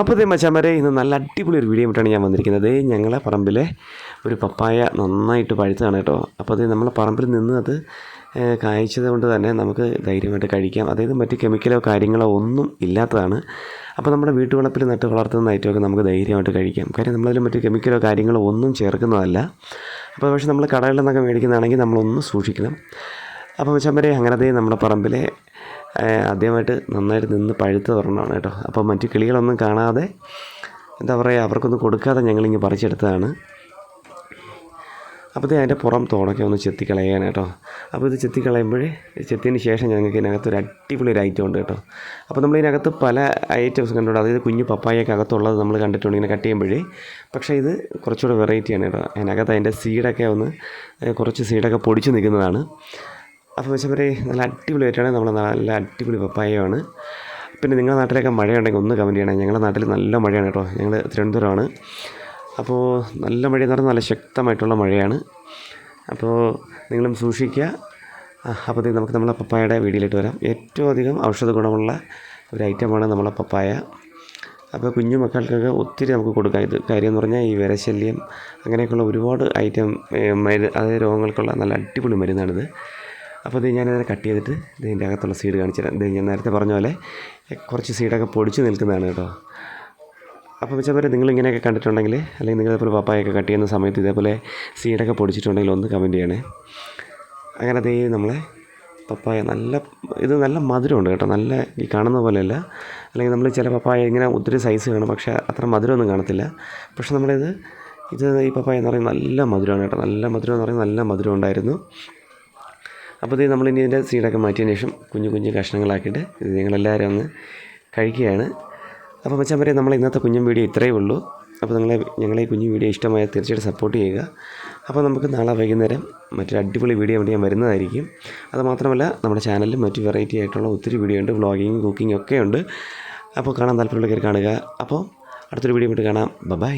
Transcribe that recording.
അപ്പോൾ ഇതേ മച്ചാമരെ ഇന്ന് നല്ല അടിപൊളി ഒരു വീഡിയോ ആയിട്ടാണ് ഞാൻ വന്നിരിക്കുന്നത്. ഞങ്ങളെ പറമ്പിലെ ഒരു പപ്പായ നന്നായിട്ട് പഴുത്തതാണ് കേട്ടോ. അപ്പോൾ അത് നമ്മളെ പറമ്പിൽ നിന്ന് അത് കായ്ച്ചത് കൊണ്ട് തന്നെ നമുക്ക് ധൈര്യമായിട്ട് കഴിക്കാം. അതായത് മറ്റ് കെമിക്കലോ കാര്യങ്ങളോ ഒന്നും ഇല്ലാത്തതാണ്. അപ്പോൾ നമ്മുടെ വീട്ടുവളപ്പിൽ നട്ട് വളർത്തുന്ന ഐറ്റമൊക്കെ നമുക്ക് ധൈര്യമായിട്ട് കഴിക്കാം. കാര്യം നമ്മളതിൽ മറ്റ് കെമിക്കലോ കാര്യങ്ങളോ ഒന്നും ചേർക്കുന്നതല്ല. അപ്പോൾ പക്ഷേ നമ്മൾ കടകളിൽ നിന്നൊക്കെ മേടിക്കുന്നതാണെങ്കിൽ നമ്മളൊന്ന് സൂക്ഷിക്കണം. അപ്പോൾ മച്ചാമ്പരെ അങ്ങനത്തെ നമ്മുടെ പറമ്പിലെ ആദ്യമായിട്ട് നന്നായിട്ട് നിന്ന് പഴുത്ത ഒരെണ്ണമാണ് കേട്ടോ. അപ്പോൾ മറ്റു കിളികളൊന്നും കാണാതെ എന്താ പറയുക അവർക്കൊന്നും കൊടുക്കാതെ ഞങ്ങളിങ്ങ് പറിച്ചെടുത്തതാണ്. അപ്പോഴത്തേ അതിന്റെ പുറം തോടൊക്കെ ഒന്ന് ചെത്തിക്കളയാൻ കേട്ടോ. അപ്പോൾ ഇത് ചെത്തിക്കളയുമ്പോഴേ ചെത്തിന് ശേഷം ഞങ്ങൾക്ക് ഇതിനകത്ത് ഒരു അടിപൊളി ഒരു ഐറ്റം ഉണ്ട് കേട്ടോ. അപ്പോൾ നമ്മൾ ഇതിനകത്ത് പല ഐറ്റംസ് കണ്ടുകൊണ്ട് അതായത് കുഞ്ഞു പപ്പായൊക്കെ അകത്തുള്ളത് നമ്മൾ കണ്ടിട്ടുണ്ട് ഇങ്ങനെ കട്ട് ചെയ്യുമ്പോഴേ. പക്ഷേ ഇത് കുറച്ചുകൂടെ വെറൈറ്റിയാണ് കേട്ടോ. അതിനകത്ത് അതിന്റെ സീഡൊക്കെ ഒന്ന് കുറച്ച് സീഡൊക്കെ പൊടിച്ച് നിൽക്കുന്നതാണ്. അപ്പോൾ വെച്ചവരെ നല്ല അടിപൊളി ആയിട്ടാണ് നമ്മൾ നല്ല അടിപൊളി പപ്പായയാണ്. പിന്നെ നിങ്ങളുടെ നാട്ടിലൊക്കെ മഴയുണ്ടെങ്കിൽ ഒന്ന് കമന്റ് ചെയ്യണം. ഞങ്ങളുടെ നാട്ടിൽ നല്ല മഴയാണ് കേട്ടോ. ഞങ്ങൾ തിരുവനന്തപുരമാണ്. അപ്പോൾ നല്ല മഴയെന്ന് പറഞ്ഞാൽ നല്ല ശക്തമായിട്ടുള്ള മഴയാണ്. അപ്പോൾ നിങ്ങളും സൂക്ഷിക്കുക. അപ്പോൾ നമുക്ക് നമ്മളെ പപ്പായയുടെ വീഡിയോയിലിട്ട് വരാം. ഏറ്റവും അധികം ഔഷധ ഗുണമുള്ള ഒരു ഐറ്റമാണ് നമ്മളെ പപ്പായ. അപ്പോൾ കുഞ്ഞു മക്കൾക്കൊക്കെ ഒത്തിരി നമുക്ക് കൊടുക്കാം. ഇത് കാര്യം എന്ന് പറഞ്ഞാൽ ഈ വിരശല്യം അങ്ങനെയൊക്കെയുള്ള ഒരുപാട് ഐറ്റം മരുന്ന് അതായത് രോഗങ്ങൾക്കുള്ള നല്ല അടിപൊളി മരുന്നാണിത്. അപ്പോൾ ഇത് ഞാനതിനെ കട്ട് ചെയ്തിട്ട് ഇതിന്റെ അകത്തുള്ള സീഡ് കാണിച്ചു തരാം. ഇത് ഞാൻ നേരത്തെ പറഞ്ഞ പോലെ കുറച്ച് സീഡൊക്കെ പൊടിച്ച് നിൽക്കുന്നതാണ് കേട്ടോ. അപ്പോൾ വെച്ചാൽ പോലെ നിങ്ങൾ ഇങ്ങനെയൊക്കെ കണ്ടിട്ടുണ്ടെങ്കിൽ അല്ലെങ്കിൽ നിങ്ങൾ ഇതേപോലെ പപ്പായൊക്കെ കട്ട് ചെയ്യുന്ന സമയത്ത് ഇതേപോലെ സീഡൊക്കെ പൊടിച്ചിട്ടുണ്ടെങ്കിൽ ഒന്ന് കമന്റ് ചെയ്യണേ. അങ്ങനെ അതേ നമ്മളെ പപ്പായ നല്ല ഇത് നല്ല മധുരമുണ്ട് കേട്ടോ. നല്ല ഈ കാണുന്ന പോലെയല്ല. അല്ലെങ്കിൽ നമ്മൾ ചില പപ്പായ ഇങ്ങനെ ഒത്തിരി സൈസ് കാണും പക്ഷേ അത്ര മധുരമൊന്നും കാണത്തില്ല. പക്ഷേ നമ്മളിത് ഇത് ഈ പപ്പായ എന്ന് പറയുന്നത് നല്ല മധുരമാണ് കേട്ടോ. നല്ല മധുരം എന്ന് പറയുന്നത് നല്ല മധുരം ഉണ്ടായിരുന്നു. അപ്പോൾ ഇത് നമ്മളിനി ഇതിന്റെ സീഡൊക്കെ മാറ്റിയതിന് ശേഷം കുഞ്ഞു കുഞ്ഞു കഷ്ണങ്ങളാക്കിയിട്ട് ഇത് നിങ്ങളെല്ലാവരും ഒന്ന് കഴിക്കുകയാണ്. അപ്പോൾ മച്ചാൻ പറയാം നമ്മൾ ഇന്നത്തെ കുഞ്ഞും വീഡിയോ ഇത്രയേ ഉള്ളൂ. അപ്പോൾ നിങ്ങളെ ഞങ്ങളെ ഈ കുഞ്ഞു വീഡിയോ ഇഷ്ടമായ തീർച്ചയായിട്ടും സപ്പോർട്ട് ചെയ്യുക. അപ്പോൾ നമുക്ക് നാളെ വൈകുന്നേരം മറ്റൊരു അടിപൊളി വീഡിയോ വേണ്ടി ഞാൻ വരുന്നതായിരിക്കും. അതുമാത്രമല്ല നമ്മുടെ ചാനലിൽ മറ്റു വെറൈറ്റി ആയിട്ടുള്ള ഒത്തിരി വീഡിയോ ഉണ്ട്. വ്ളോഗിങ് കുക്കിംഗ് ഒക്കെ ഉണ്ട്. അപ്പോൾ കാണാൻ താല്പര്യമുള്ള കയറി കാണുക. അപ്പോൾ അടുത്തൊരു വീഡിയോ വിട്ട് കാണാം. ബൈ